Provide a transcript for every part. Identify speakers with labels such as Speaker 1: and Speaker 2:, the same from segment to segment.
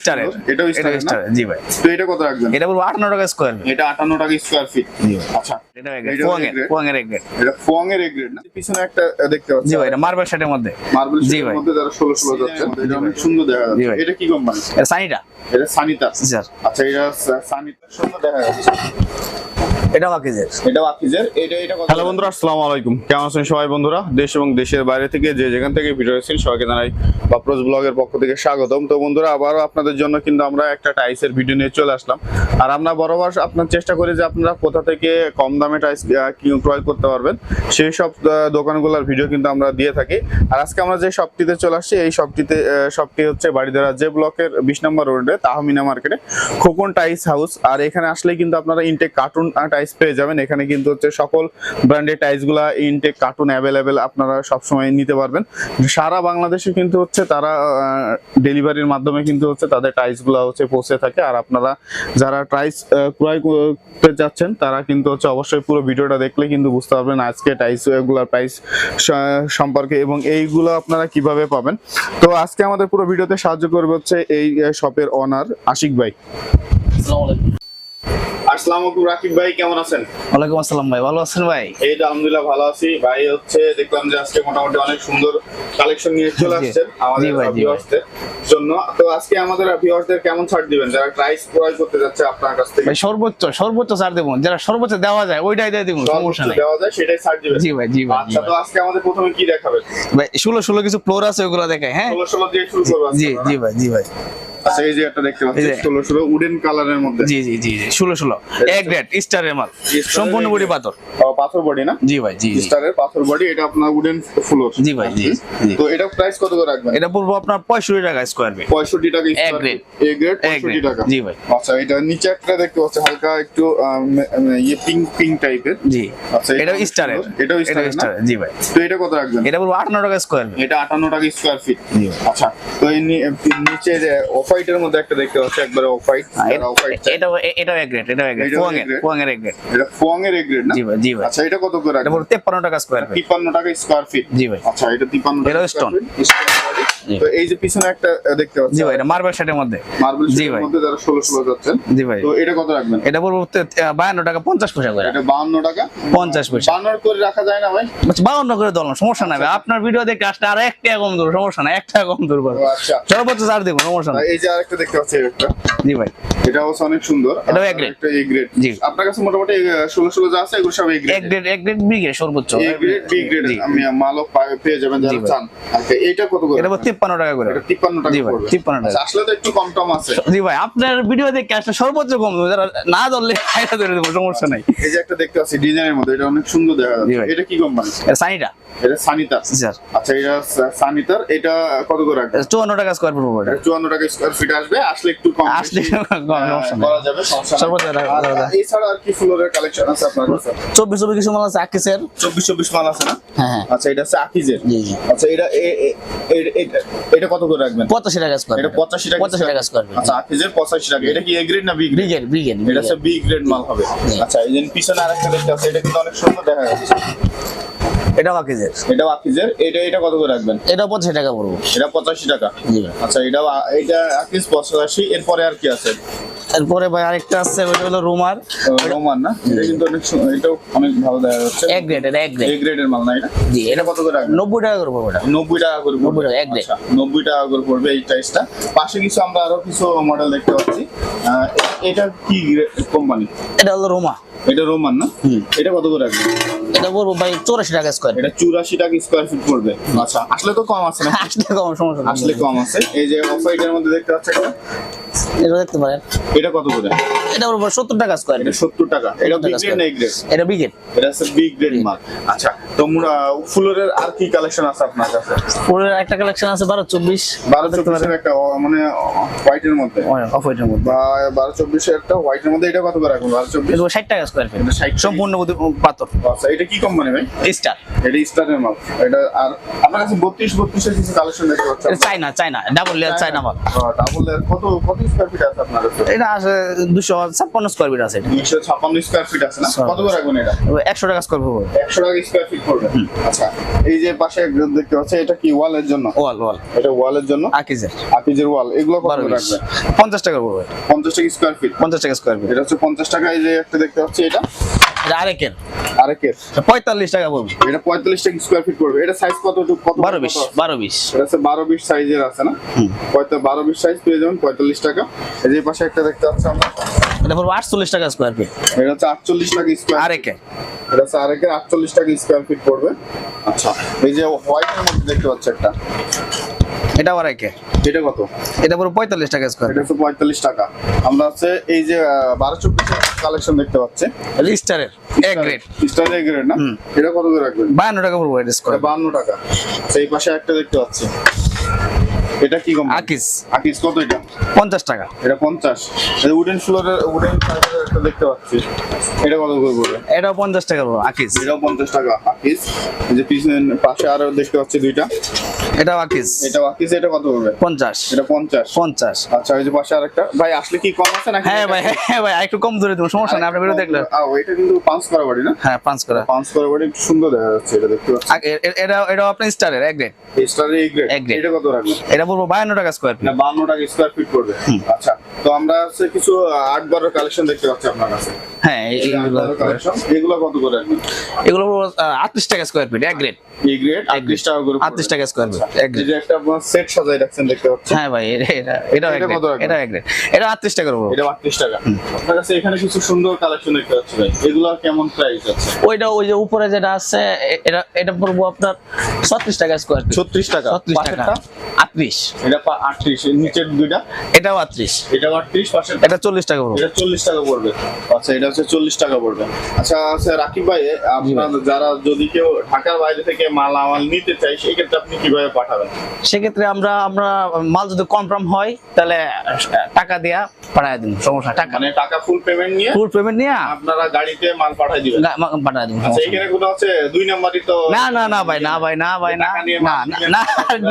Speaker 1: স্টারের।
Speaker 2: এটাও
Speaker 1: এটা স্টার জি ভাই।
Speaker 2: তো এটা কত রাখবেন?
Speaker 1: এটা বলব আটান্ন টাকা স্কোয়ার
Speaker 2: এটা আটান্ন টাকা স্কোয়ার ফিট
Speaker 1: জি
Speaker 2: আচ্ছা।
Speaker 1: এটা
Speaker 2: grade?
Speaker 1: পোয়াঙের
Speaker 2: এটা ফোয়াং এর গ্রেড না? পিছনে একটা দেখতে পাচ্ছি।
Speaker 1: জি ভাই এটা মার্বেল শার্টের মধ্যে।
Speaker 2: মার্বেল
Speaker 1: জি ভাই।
Speaker 2: মধ্যে যারা ষোলো ষোলো যাচ্ছে এটা অনেক সুন্দর দেখা যাচ্ছে। এটা কি কোম্পানি
Speaker 1: এটা সানিটা
Speaker 2: এটা সানিতা
Speaker 1: স্যার।
Speaker 2: আচ্ছা এটা সা- সুন্দর দেখা যাচ্ছে।
Speaker 1: এটা বাকিজের
Speaker 2: এটা ওয়াকিজের এটা এটা হ্যালো বন্ধুরা আসসালামু আলাইকুম। কেমন আছেন সবাই বন্ধুরা? দেশ এবং দেশের বাইরে থেকে যে যেখান থেকে ভিডিও দেখছেন সবাইকে জানাই বাপ্রোজ ব্লগের পক্ষ থেকে স্বাগতম। তো বন্ধুরা আবারও আপনাদের জন্য কিন্তু আমরা একটা টাইসের ভিডিও নিয়ে চলে আসলাম। আর আমরা বরাবর আপনার চেষ্টা করি যে আপনারা কোথা থেকে কম দামে টাইস ক্রয় করতে পারবেন। সেই সব দোকানগুলোর ভিডিও কিন্তু আমরা দিয়ে থাকি। আর আজকে আমরা যে শপটিতে চলে আসছি এই শপটিতে শপটি হচ্ছে বাড়িধারা যে ব্লকের বিশ নম্বর রোডে তাহমিনা মার্কেটে খোকন টাইস হাউস। আর এখানে আসলে কিন্তু আপনারা ইনটেক কার্টুন টাইস পেয়ে যাবেন। এখানে কিন্তু হচ্ছে সকল ব্র্যান্ডের টাইসগুলা ইনটেক কার্টুন অ্যাভেলেবেল আপনারা সবসময় নিতে পারবেন। সারা বাংলাদেশে কিন্তু হচ্ছে তারা ডেলিভারির মাধ্যমে কিন্তু হচ্ছে তাদের টাইসগুলা হচ্ছে পৌঁছে থাকে। আর আপনারা যারা টাইস ক্রয় করতে যাচ্ছেন, তারা কিন্তু হচ্ছে অবশ্যই পুরো ভিডিওটা দেখলে কিন্তু বুঝতে পারবেন আজকে টাইসগুলার প্রাইস সম্পর্কে এবং এইগুলো আপনারা কীভাবে পাবেন। তো আজকে আমাদের পুরো ভিডিওতে সাহায্য করবে হচ্ছে এই শপের অনার আশিক ভাই। আসসালামু আলাইকুম। রাকিব ভাই কেমন আছেন?
Speaker 1: ওয়ালাইকুম আসসালাম ভাই ভালো আছেন ভাই?
Speaker 2: এই তো আলহামদুলিল্লাহ ভালো আছি। ভাই হচ্ছে দেখলাম যে আজকে মোটামুটি অনেক সুন্দর কালেকশন নিয়ে চলে আসছেন আমাদের। ভিউয়ার্সদের জন্য। তো আজকে আমাদের ভিউয়ার্সদের কেমন ছাড় দিবেন? যারা প্রাইস ক্রয় করতে যাচ্ছে আপনার কাছ থেকে।
Speaker 1: ভাই সর্বোচ্চ সর্বোচ্চ ছাড় দেবো। যারা সর্বোচ্চ দেওয়া যায় ওইটাই দিয়ে দিব সমস্যা নাই।
Speaker 2: দেওয়া যায় সেটাই ছাড় দিবেন।
Speaker 1: জি ভাই জি ভাই
Speaker 2: আচ্ছা তো আজকে আমাদের প্রথমে কি দেখাবেন?
Speaker 1: ভাই ষোলো ষোলো কিছু ফ্লোর আছে ওগুলো দেখায় হ্যাঁ?
Speaker 2: ষোলো ষোলো দিয়ে শুরু করব
Speaker 1: জি জি ভাই জি ভাই।
Speaker 2: আচ্ছা এই যে একটা দেখতে পাচ্ছি
Speaker 1: এই যে।
Speaker 2: ষোলো ষোলো উডেন কালারের মধ্যে।
Speaker 1: জি জি জি জি ষোলো ষোলো। এক গ্রেড স্টারের মাল। সম্পূর্ণ
Speaker 2: এক
Speaker 1: বডি পাথর।
Speaker 2: পাথর বডি না?
Speaker 1: জি ভাই জি
Speaker 2: স্টারের পাথর বডি এটা আপনার উডেন ফ্লোর
Speaker 1: জি ভাই, জি।
Speaker 2: তো এটা প্রাইস কত করে রাখবেন?
Speaker 1: এটা পড়ব আপনার পঁয়ষট্টি টাকা স্কোয়ার ফিট
Speaker 2: পঁয়ষট্টি টাকা
Speaker 1: A
Speaker 2: square
Speaker 1: grade।
Speaker 2: A grade
Speaker 1: এক
Speaker 2: পঁয়ষট্টি টাকা।
Speaker 1: জি ভাই।
Speaker 2: আচ্ছা এটা নিচে একটা দেখতে পাচ্ছি হালকা একটু ইয়ে পিঙ্ক পিঙ্ক টাইপের
Speaker 1: জি।
Speaker 2: আচ্ছা
Speaker 1: এটাও স্টারের।
Speaker 2: এটাও
Speaker 1: এটাও
Speaker 2: স্টারের
Speaker 1: জি ভাই।
Speaker 2: তো এটা কত রাখবেন?
Speaker 1: এটা বলব আটান্ন টাকা স্কোয়ার ফিট
Speaker 2: এটা আটান্ন টাকা স্কোয়ার ফিট
Speaker 1: জি
Speaker 2: আচ্ছা তো এই নিচে যে অফ হোয়াইটের মধ্যে একটা দেখতে পাচ্ছি একবারে অফ হোয়াইট অফ
Speaker 1: এটা এটা এক গ্রেড এটা এক গ্রেড
Speaker 2: এটাও এর
Speaker 1: পোয়াঙের এর এক গ্রেড
Speaker 2: এটা ফোয়াং এর এক গ্রেড না?
Speaker 1: জি ভাই জি ভাই।
Speaker 2: আচ্ছা এটা কত করে
Speaker 1: এটা
Speaker 2: রাখবেন?
Speaker 1: বলব তেপ্পান্ন টাকা স্কয়ার ফিট
Speaker 2: তিপ্পান্ন টাকা স্কয়ার ফিট
Speaker 1: জি ভাই।
Speaker 2: আচ্ছা এটা তিপ্পান্ন টাকা
Speaker 1: স্টোন
Speaker 2: square তো এই যে পিছনে একটা দেখতে পাচ্ছি।
Speaker 1: জি ভাই এটা মার্বেল শেডের মধ্যে।
Speaker 2: মার্বেল
Speaker 1: ভাই।
Speaker 2: মধ্যে যারা ষোলো ষোলো যাচ্ছেন
Speaker 1: জি ভাই।
Speaker 2: তো এটা কত রাখবেন?
Speaker 1: এটা বলব বায়ান্ন টাকা পঞ্চাশ পয়সা করে।
Speaker 2: এটা বাউন্ন টাকা?
Speaker 1: পঞ্চাশ পয়সা।
Speaker 2: বাউন্ন করে রাখা যায় না ভাই?
Speaker 1: আচ্ছা, বাউন্ন করে দলাম সমস্যা নাই ভাই। আপনার ভিডিও দেখে আসলে আর এক টাকা কম দূর সমস্যা নাই এক টাকা কম দূর
Speaker 2: ও আচ্ছা।
Speaker 1: সর্বোচ্চ ছাড় দেব সমস্যা নাই।
Speaker 2: এই যে আরেকটা দেখতে পাচ্ছি একটা।
Speaker 1: জি ভাই।
Speaker 2: এটা অবশ্য অনেক সুন্দর।
Speaker 1: এটাও grade।
Speaker 2: একটা এ গ্রেড
Speaker 1: জি।
Speaker 2: আপনার কাছে মোটামুটি ষোলো ষোলো যা আছে এগুলো সব এ
Speaker 1: এক
Speaker 2: গ্রেড
Speaker 1: গ্রেড এক গ্রেড বি গ্রেড সর্বোচ্চ।
Speaker 2: এ গ্রেড বি গ্রেড আমি মালও পেয়ে যাবেন যারা চান। আচ্ছা এটা কত করে?
Speaker 1: এটা বলব তিপ্পান্ন টাকা করে।
Speaker 2: এটা তিপ্পান্ন টাকা
Speaker 1: জি ভাই,
Speaker 2: পড়বে।
Speaker 1: 53 টাকা।
Speaker 2: আচ্ছা, আসলে তো একটু কম টম আছে।
Speaker 1: জি ভাই আপনার ভিডিও দেখে আসলে সর্বোচ্চ কম। যারা না ধরলে এটা ধরে দেবো সমস্যা নাই।
Speaker 2: এই যে একটা দেখতে পাচ্ছি ডিজাইনের মধ্যে এটা অনেক সুন্দর দেখা যাচ্ছে। এটা কি কোম্পানি
Speaker 1: এটা সানিটা
Speaker 2: এটা সানিতা
Speaker 1: স্যার।
Speaker 2: আচ্ছা এটা সানিতার এটা কত করে রাখবেন?
Speaker 1: চুয়ান্ন টাকা স্কোয়ার ফুট পড়বে এটা।
Speaker 2: এটা চুয়ান্ন টাকা স্কোয়ার ফিট আসবে আসলে একটু কম
Speaker 1: আসলে নেই।
Speaker 2: করা যাবে। এছাড়া আর কি ফ্লোরের কালেকশন আছে আপনার কাছে?
Speaker 1: চব্বিশ চব্বিশ কিছু মাল আছে আকিসের।
Speaker 2: চব্বিশ চব্বিশ মাল আছে না?
Speaker 1: হ্যাঁ হ্যাঁ।
Speaker 2: আচ্ছা এটা হচ্ছে আকিজের আচ্ছা এটা এটা- এটা কত করে রাখবেন?
Speaker 1: পঁচাশি টাকা স্কোয়ার
Speaker 2: এটা পঁচাশি টাকা
Speaker 1: পঁচাশি টাকা স্কোয়ার
Speaker 2: আচ্ছা আকিজের পঁচাশি টাকা। এটা কি এ গ্রেড না B grade
Speaker 1: B grade B grade
Speaker 2: এটা হচ্ছে বি গ্রেড মাল হবে। আচ্ছা এই যে পিছনে আরেকটা দেখতে পাচ্ছি এটা কিন্তু অনেক সুন্দর দেখা যাচ্ছে।
Speaker 1: এটা আকিসের
Speaker 2: এটা আকিজের এটা এটা কত করে রাখবেন?
Speaker 1: এটা পঁচাশি টাকা পড়ব।
Speaker 2: এটা পঁচাশি টাকা?
Speaker 1: জি
Speaker 2: আচ্ছা এটা এটা আকিজ পঁচাশি এরপরে আর কি আছে?
Speaker 1: এরপরে ভাই আরেকটা আছে ওইটা হলো রুমার।
Speaker 2: রোমান না? এটা কিন্তু অনেক এটাও অনেক ভালো দেখা যাচ্ছে।
Speaker 1: এক গ্রেড এটা এক গ্রেড
Speaker 2: গ্রেডের মাল না এটা?
Speaker 1: জি
Speaker 2: এটা কত করে রাখবেন?
Speaker 1: নব্বই টাকা করে পড়ব এটা।
Speaker 2: নব্বই টাকা করে পড়বে।
Speaker 1: 90 টাকা, এক grade।
Speaker 2: আচ্ছা, নব্বই টাকা করে পড়বে এই টাইসটা পাশে কিছু আমরা আরও কিছু মডেল দেখতে পাচ্ছি। এটা কি কোম্পানি?
Speaker 1: এটা হলো রোমা।
Speaker 2: এটা রোমান না। এটা কত করে? রাখবেন
Speaker 1: এটা পড়ব ভাই চৌরাশি টাকা স্কোয়ার
Speaker 2: এটা চুরাশি টাকা স্কোয়ার ফিট পড়বে। আচ্ছা আসলে তো কম আছে না?
Speaker 1: আসলে কম সমস্যা
Speaker 2: আসলে কম আছে। এই যে অফ হোয়াইটের মধ্যে দেখতে পাচ্ছেন এটা
Speaker 1: দেখতে পারেন।
Speaker 2: এটা কত করে?
Speaker 1: এটা পড়ব সত্তর টাকা স্কোয়ার
Speaker 2: এটা সত্তর টাকা। এটা
Speaker 1: 70
Speaker 2: বিগ গ্রেড না গ্রেড
Speaker 1: এটা ব্রিগেড
Speaker 2: এটা হচ্ছে বিগ গ্রেড মাল আচ্ছা তো ফুলের আর কি কালেকশন আছে আপনার কাছে?
Speaker 1: পুরোর একটা কালেকশন আছে বারো চব্বিশ।
Speaker 2: বারো চব্বিশের একটা ও, মানে হোয়াইটের মধ্যে?
Speaker 1: অফ হোয়াইটের মধ্যে।
Speaker 2: বা বারো চব্বিশের একটা হোয়াইটের মধ্যে এটা কত করে রাখবেন? বারো চব্বিশ?
Speaker 1: এটা ষাট টাকা স্কোয়ার ফিট
Speaker 2: এটা 60 টাকা।
Speaker 1: সম্পূর্ণ পাথর।
Speaker 2: আচ্ছা এটা কি কোম্পানি ভাই?
Speaker 1: স্টার।
Speaker 2: এটা স্টারের মাল। এটা আর আপনার কাছে বত্রিশ বত্রিশের কিছু কালেকশন দেখতে পাচ্ছেন
Speaker 1: চাইনা চাইনা ডাবল লেয়ার চাইনা মাল।
Speaker 2: ডাবল কত কত স্কোয়ার ফিট আছে আপনার
Speaker 1: এটা আছে দুশো ছাপ্পান্ন স্কোয়ার ফিট আছে
Speaker 2: দুইশো ছাপ্পান্ন স্কোয়ার ফিট আছে না? কত করে রাখবেন এটা?
Speaker 1: একশো টাকা স্কোয়ার ফিট
Speaker 2: একশো টাকা স্কোয়ার ফিট পড়বে। আচ্ছা এই যে পাশে দেখতে পাচ্ছি এটা কি ওয়ালের জন্য?
Speaker 1: ওয়াল ওয়াল
Speaker 2: এটা ওয়ালের জন্য?
Speaker 1: আকিজের।
Speaker 2: আপিজের ওয়াল এগুলো কত রাখবেন?
Speaker 1: পঞ্চাশ টাকা পড়বে।
Speaker 2: পঞ্চাশ টাকা স্কোয়ার ফিট
Speaker 1: পঞ্চাশ টাকা স্কোয়ার ফিট
Speaker 2: এটা হচ্ছে পঞ্চাশ টাকা এই যে একটা দেখতে পাচ্ছি এটা।
Speaker 1: আরেকের?
Speaker 2: আরেকের।
Speaker 1: পঁয়তাল্লিশ টাকা পড়বে।
Speaker 2: এটা পঁয়তাল্লিশ টাকা স্কোয়ার ফিট পড়বে। এটা সাইজ কত কত
Speaker 1: বারো বিশ
Speaker 2: কত আছে?
Speaker 1: বারো বিশ।
Speaker 2: এটা হচ্ছে বারো বিশ সাইজের আছে না? পঁয়তা- বারো বিশ সাইজ পেয়ে যাবেন পঁয়তাল্লিশ টাকা। এই যে পাশে একটা দেখতে পাচ্ছি আমরা।
Speaker 1: এটা পড়বে আটচল্লিশ টাকা স্কোয়ার ফিট
Speaker 2: এটা হচ্ছে আটচল্লিশ টাকা স্কোয়ার
Speaker 1: আরেকের।
Speaker 2: এটা হচ্ছে আরেকের আটচল্লিশ টাকা স্কোয়ার ফিট পড়বে। আচ্ছা এই যে হোয়াইটের মধ্যে দেখতে পাচ্ছি একটা।
Speaker 1: এটা আরেকের
Speaker 2: এটা কত?
Speaker 1: এটা পুরো পঁয়তাল্লিশ টাকা স্কোয়ার
Speaker 2: এটা হচ্ছে পঁয়তাল্লিশ টাকা। আমরা হচ্ছে এই যে আহ, বারো চব্বিশের কালেকশন দেখতে পাচ্ছি।
Speaker 1: স্টারের A grade
Speaker 2: star A grade না? এটা কত করে রাখবেন?
Speaker 1: বায়ান্ন টাকা পুরো স্কোয়ার
Speaker 2: বান্ন টাকা। সেই পাশে একটা দেখতে পাচ্ছি। এটা কি কম
Speaker 1: আকিস।
Speaker 2: আকিস কত এটা?
Speaker 1: পঞ্চাশ টাকা।
Speaker 2: এটা পঞ্চাশ। এটা উডেন ফ্লোরের উডেন ফাইবারের একটা দেখতে পাচ্ছি। এটা কত করে পড়বে?
Speaker 1: এটাও পঞ্চাশ টাকা পড়বে আকিস।
Speaker 2: এটাও পঞ্চাশ টাকা আকিস। এই যে পিছনে পাশে আরও দেখতে পাচ্ছি দুইটা।
Speaker 1: এটাও আকিস।
Speaker 2: এটা আকিস এটা কত পড়বে?
Speaker 1: পঞ্চাশ।
Speaker 2: এটা পঞ্চাশ।
Speaker 1: পঞ্চাশ।
Speaker 2: আচ্ছা এই যে পাশে আরেকটা। ভাই আসলে কি কম আছে নাকি?
Speaker 1: হ্যাঁ ভাই হ্যাঁ ভাই একটু কম ধরে দেবো সমস্যা নেই আপনার ভিডিও দেখলেন।
Speaker 2: আ, ওইটা কিন্তু পাঁচ করা বাড়ি না?
Speaker 1: হ্যাঁ পাঁচ করা।
Speaker 2: পাঁচ করা বাড়ি সুন্দর দেখা যাচ্ছে এটা দেখতে পাচ্ছি।
Speaker 1: আগে এ- এটা আপনার স্টারের এক গ্রেড
Speaker 2: স্টার এ গ্রেড এটা কত রাখবেন?
Speaker 1: এটা পড়ব বায়ান্ন টাকা স্কোয়ার ফিট
Speaker 2: বায়ান্ন টাকা স্কোয়ার ফিট পড়বে। আচ্ছা তো আমরা কিছু আট বারোর কালেকশন দেখতে পাচ্ছি আপনার কাছে।
Speaker 1: হ্যাঁ
Speaker 2: এগুলো কত করে?
Speaker 1: এগুলো আটত্রিশ টাকা স্কোয়ার ফিট এক গ্রেড
Speaker 2: এই গ্রেড আটত্রিশ টাকা করে
Speaker 1: আটত্রিশ টাকা স্কোয়ার ফিট এক গ্রেড
Speaker 2: একটা আপনার সেট সাজাই রাখছেন দেখতে পাচ্ছি
Speaker 1: হ্যাঁ ভাই এটা এটা
Speaker 2: এটা কত
Speaker 1: গ্রেড
Speaker 2: রাখবেন?
Speaker 1: এটা এক গ্রেড এটা আটত্রিশ টাকা পড়ব
Speaker 2: এটা আটত্রিশ টাকা। আপনার কাছে এখানে কিছু সুন্দর কালেকশন দেখতে পাচ্ছি ভাই। এগুলো কেমন প্রাইস আছে?
Speaker 1: ওইটা ওই যে উপরে যেটা আছে এটা এটা পড়ব আপনার ছত্রিশ টাকা স্কোয়ার ফিট
Speaker 2: ছত্রিশ টাকা।
Speaker 1: ছত্রিশ টাকা? আটত্রিশ।
Speaker 2: এটা আটত্রিশ। নিচের দুইটা?
Speaker 1: এটাও আটত্রিশ।
Speaker 2: এটা আটত্রিশ পাশের
Speaker 1: এটা চল্লিশ টাকা পড়ব।
Speaker 2: এটা চল্লিশ টাকা পড়বে। আচ্ছা এটা হচ্ছে চল্লিশ টাকা পড়বে। আচ্ছা আচ্ছা রাকিব ভাই আপনার যারা যদি কেউ ঢাকার বাইরে থেকে মাল আমাল নিতে চাই সেক্ষেত্রে আপনি কীভাবে পাঠাবেন?
Speaker 1: সেক্ষেত্রে আমরা আমরা মাল যদি কনফার্ম হয় তাহলে টাকা দেয়া পাঠায় দিন সমস্যা টাকা
Speaker 2: মানে টাকা ফুল পেমেন্ট নিয়ে
Speaker 1: ফুল পেমেন্ট নিয়ে?
Speaker 2: আপনারা গাড়িতে মাল পাঠায় দিবেন।
Speaker 1: পাঠায় দিন
Speaker 2: আচ্ছা এখানে কোনো হচ্ছে দুই নাম্বারই তো
Speaker 1: না না না ভাই না ভাই না ভাই না। না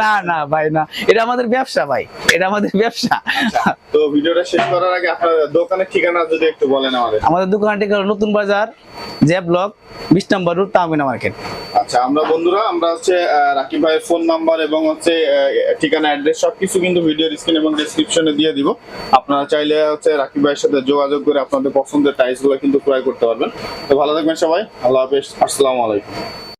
Speaker 1: না, না ভাই না। এটা আমাদের ব্যবসা ভাই এটা আমাদের ব্যবসা।
Speaker 2: তো ভিডিওটা শেষ করার আগে আপনার দোকানের ঠিকানা যদি একটু বলেন আমাদের।
Speaker 1: আমাদের দোকানটি হলো নতুন বাজার জে ব্লক, বিশ নম্বর রোড তামিনা মার্কেট।
Speaker 2: আচ্ছা আমরা বন্ধুরা, আমরা হচ্ছে রাকিব ভাইয়ের ফোন নাম্বার এবং হচ্ছে ঠিকানা, অ্যাড্রেস সবকিছু কিন্তু ভিডিওর স্ক্রিন এবং ডেসক্রিপশনে দিয়ে দিব। আপনারা চাইলে হচ্ছে রাকিব ভাইয়ের সাথে যোগাযোগ করে আপনাদের পছন্দের টাইলসগুলো কিন্তু ক্রয় করতে পারবেন। তো ভালো থাকবেন সবাই, আল্লাহ হাফেজ, আসসালামু আলাইকুম।